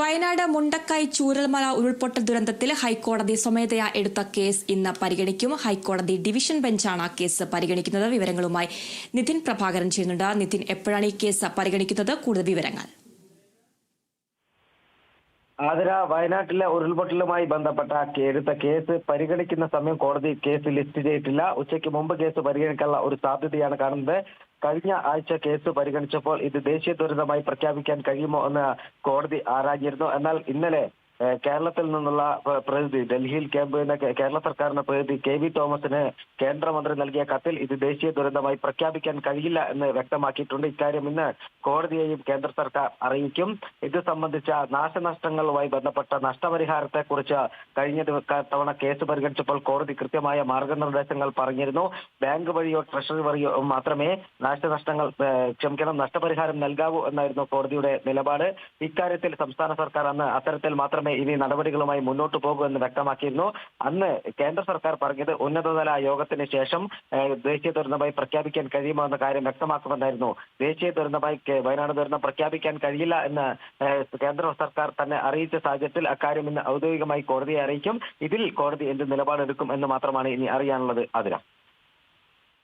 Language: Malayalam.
വയനാട് മുണ്ടക്കൈ ചൂരൽമല ഉരുൾപൊട്ടൽ ദുരന്തത്തിൽ ഹൈക്കോടതി സ്വമേധയാ എടുത്ത കേസ് ഇന്ന് പരിഗണിക്കും. ഹൈക്കോടതി ഡിവിഷൻ ബെഞ്ചാണ് കേസ് പരിഗണിക്കുന്നത്. വിവരങ്ങളുമായി നിതിൻ പ്രഭാകരൻ ചെയ്യുന്നുണ്ട്. നിതിൻ എപ്പോഴാണ് ഈ കേസ് പരിഗണിക്കുന്നത്? കൂടുതൽ വിവരങ്ങൾ. ആതിര വയനാട്ടിലെ ഉരുൾപൊട്ടലുമായി ബന്ധപ്പെട്ട എടുത്ത കേസ് പരിഗണിക്കുന്ന സമയം കോടതി കേസ് ലിസ്റ്റ് ചെയ്തിട്ടില്ല. ഉച്ചയ്ക്ക് മുമ്പ് കേസ് പരിഗണിക്കാനുള്ള ഒരു സാധ്യതയാണ് കാണുന്നത്. കഴിഞ്ഞ ആഴ്ച കേസ് പരിഗണിച്ചപ്പോൾ ഇത് ദേശീയ ദുരന്തമായി പ്രഖ്യാപിക്കാൻ കഴിയുമോ എന്ന് കോടതി ആരാഞ്ഞിരുന്നു. എന്നാൽ ഇന്നലെ കേരളത്തിൽ നിന്നുള്ള പ്ര- പ്രതിനിധി ഡൽഹിയിൽ ക്യാമ്പ് ചെയ്യുന്ന കേരള സർക്കാരിന്റെ പ്രതിനിധി കെ വി തോമസിന് കേന്ദ്രമന്ത്രി നൽകിയ കത്തിൽ ഇത് ദേശീയ ദുരന്തമായി പ്രഖ്യാപിക്കാൻ കഴിയില്ല എന്ന് വ്യക്തമാക്കിയിട്ടുണ്ട്. ഇക്കാര്യം ഇന്ന് കോടതിയെയും കേന്ദ്ര സർക്കാർ അറിയിക്കും. ഇത് സംബന്ധിച്ച നാശനഷ്ടങ്ങളുമായി ബന്ധപ്പെട്ട നഷ്ടപരിഹാരത്തെക്കുറിച്ച് കഴിഞ്ഞ തവണ കേസ് പരിഗണിച്ചപ്പോൾ കോടതി കൃത്യമായ മാർഗനിർദ്ദേശങ്ങൾ പറഞ്ഞിരുന്നു. ബാങ്ക് വഴിയോ ട്രഷറി വഴിയോ മാത്രമേ നാശനഷ്ടങ്ങൾ ക്ഷമിക്കണം നഷ്ടപരിഹാരം നൽകാവൂ എന്നായിരുന്നു കോടതിയുടെ നിലപാട്. ഇക്കാര്യത്തിൽ സംസ്ഥാന സർക്കാർ അന്ന് അത്തരത്തിൽ മാത്രമേ ഇനി നടപടികളുമായി മുന്നോട്ട് പോകുമെന്ന് വ്യക്തമാക്കിയിരുന്നു. അന്ന് കേന്ദ്ര സർക്കാർ പറഞ്ഞത് ഉന്നതതല യോഗത്തിന് ശേഷം ദേശീയ ദുരന്തമായി പ്രഖ്യാപിക്കാൻ കഴിയുമോ എന്ന കാര്യം വ്യക്തമാക്കുമെന്നായിരുന്നു. ദേശീയ ദുരന്തമായി വയനാട് ദുരന്തം പ്രഖ്യാപിക്കാൻ കഴിയില്ല എന്ന് കേന്ദ്ര സർക്കാർ തന്നെ അറിയിച്ച സാഹചര്യത്തിൽ അക്കാര്യം ഇന്ന് ഔദ്യോഗികമായി കോടതിയെ അറിയിക്കും. ഇതിൽ കോടതി എന്ത് നിലപാടെടുക്കും എന്ന് മാത്രമാണ് ഇനി അറിയാനുള്ളത്. അതിര